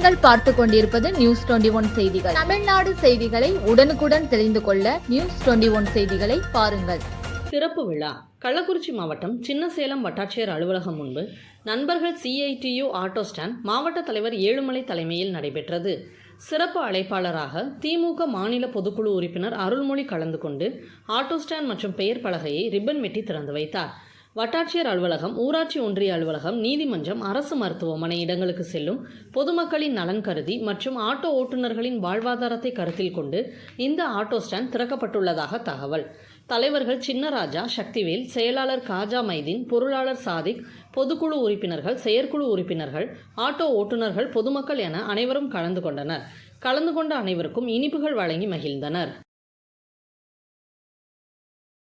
பார்த்து கொண்டிருப்பது news twenty one செய்திகள். தமிழ்நாடு செய்திகளை உடனுக்குடன் தெரிந்து கொள்ள நியூஸ் டுவெண்டி ஒன் செய்திகளை பாருங்கள். சிறப்பு விழா. கள்ளக்குறிச்சி மாவட்டம் சின்னசேலம் வட்டாட்சியர் அலுவலகம் முன்பு நண்பர்கள் சிஐடியு ஆட்டோ ஸ்டாண்ட் மாவட்ட தலைவர் ஏழுமலை தலைமையில் நடைபெற்றது. சிறப்பு அழைப்பாளராக திமுக மாநில பொதுக்குழு உறுப்பினர் அருள்மொழி கலந்து கொண்டு ஆட்டோ ஸ்டாண்ட் மற்றும் பெயர் பலகையை ரிப்பன் வெட்டி திறந்து வைத்தார். வட்டாட்சியர் அலுவலகம் ஊராட்சி ஒன்றிய அலுவலகம் நீதிமன்றம் அரசு மருத்துவமனை இடங்களுக்கு செல்லும் பொதுமக்களின் நலன் கருதி மற்றும் ஆட்டோ ஓட்டுநர்களின் வாழ்வாதாரத்தை கருத்தில் கொண்டு இந்த ஆட்டோ ஸ்டாண்ட் திறக்கப்பட்டுள்ளதாக தகவல். தலைவர்கள் சின்னராஜா சக்திவேல் செயலாளர் காஜா மைதீன் பொருளாளர் சாதிக் பொதுக்குழு உறுப்பினர்கள் செயற்குழு உறுப்பினர்கள் ஆட்டோ ஓட்டுநர்கள் பொதுமக்கள் என அனைவரும் கலந்து கொண்டனர். கலந்து கொண்ட அனைவருக்கும் இனிப்புகள் வழங்கி மகிழ்ந்தனர்.